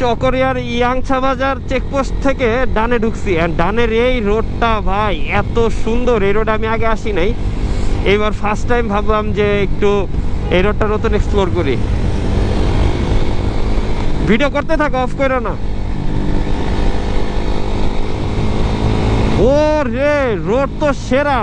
চকরিয়ার ইয়াংছা বাজার চেকপোস্ট থেকে ডানে ঢুকছি। ডানের এই রোডটা ভাই, এত সুন্দর। এই রোড আমি আগে আসি নাই। ফার্স্ট টাইম ভাবলাম যে একটু এই রোডটা নতুন এক্সপ্লোর করি। ভিডিও করতে থাকো অফ করো না। ও রে রোড তো সেরা।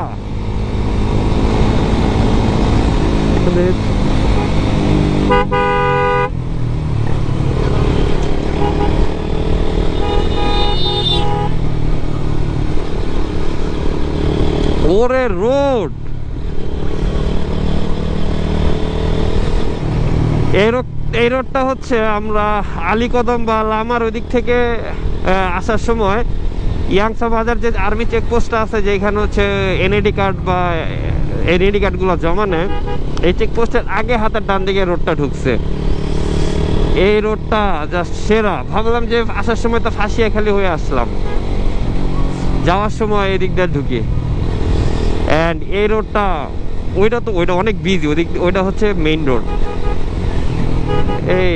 ওরে রোড। এই রোড, এই রোডটা হচ্ছে আমরা আলীকদম বা লামার ওই দিক থেকে আসার সময় ইয়াংসা বাজার যে আর্মি চেকপোস্টটা আছে, যেখানে হচ্ছে এনএডি কার্ড বা এনএডি কার্ডগুলো জমা নেয়, এই চেকপোস্টের আগে হাতের ডান দিকে রোডটা ঢুকছে। এই রোডটা জাস্ট সেরা। ভাবলাম যে আসার সময় তো ফাঁসিয়া খালি হয়ে আসলাম। যাওয়ার সময় এদিক দিয়ে ঢুকি। অ্যান্ড এই রোডটা ওইটা তো, ওইটা অনেক বিজি ওদিক, ওইটা হচ্ছে মেইন রোড এই,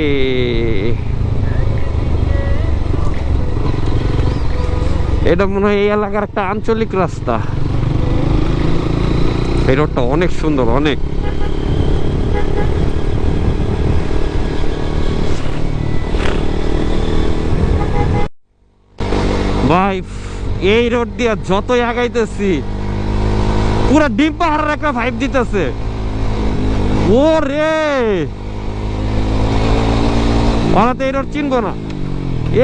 এটা মনে হয় এই এলাকার একটা আঞ্চলিক রাস্তা। এই রোডটা অনেক সুন্দর, অনেক। ভাই, এই রোড দিয়ে যতই আগাইতেছি পুরো ডিম পাহাড়ের একটা ভাইব দিতেছে। ও রে ওরা! তো এই রোড চিনবো না।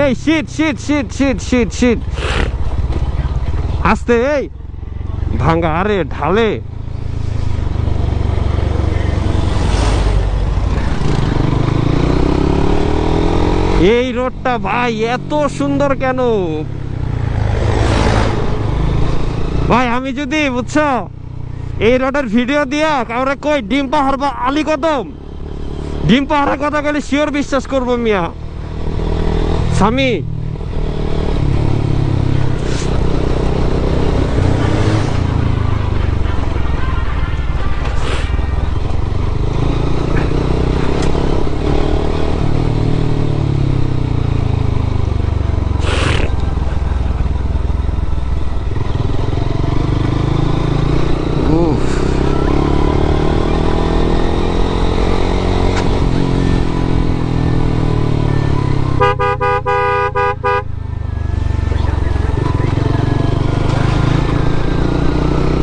এই শীত শীত শীত শীত শীত শীত আসতে, এই। ভাঙ্গা, আরে, ঢালে। এই রোডটা ভাই, এত সুন্দর কেন? ভাই, আমি যদি, বুঝছ? এই রোডের ভিডিও দিয়া কাউরে কই, ডিম পাহাড় বা আলি কদম? ডিম পাহাড়ের কথা গেলে শিওর বিশ্বাস করব মিয়া। স্বামী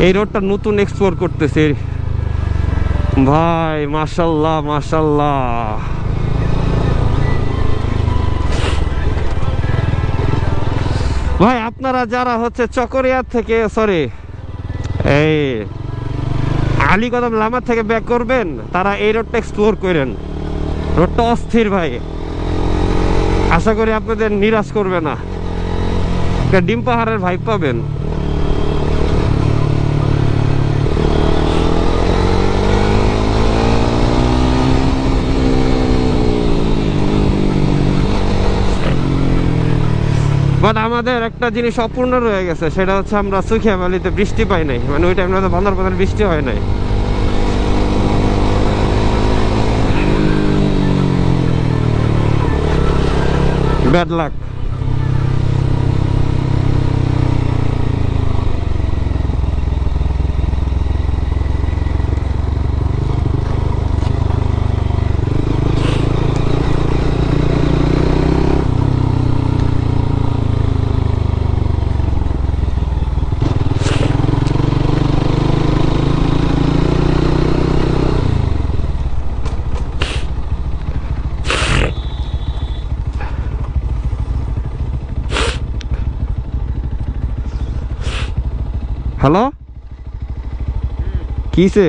এই রোডটা নতুন এক্সপ্লোর করতেছে। ভাই, মাশাল্লাহ মাশাল্লাহ। ভাই, আপনারা যারা হচ্ছে চকরিয়ার থেকে সরি এই আলীকদম লামা থেকে ব্যাক করবেন, তারা এই রোডটা এক্সপ্লোর করেন। রোডটা অস্থির, ভাই। আশা করি আপনাদের নিরাশ করবে না। ডিম পাহাড়ের ভাই পাবেন। বাট আমাদের একটা জিনিস অপূর্ণ রয়ে গেছে, সেটা হচ্ছে আমরা সুখিয়া ভ্যালিতে বৃষ্টি পাই নাই। মানে ওই টাইমে বান্দরবানের বৃষ্টি হয় নাই। ব্যাড লাক হ্যালো কিসে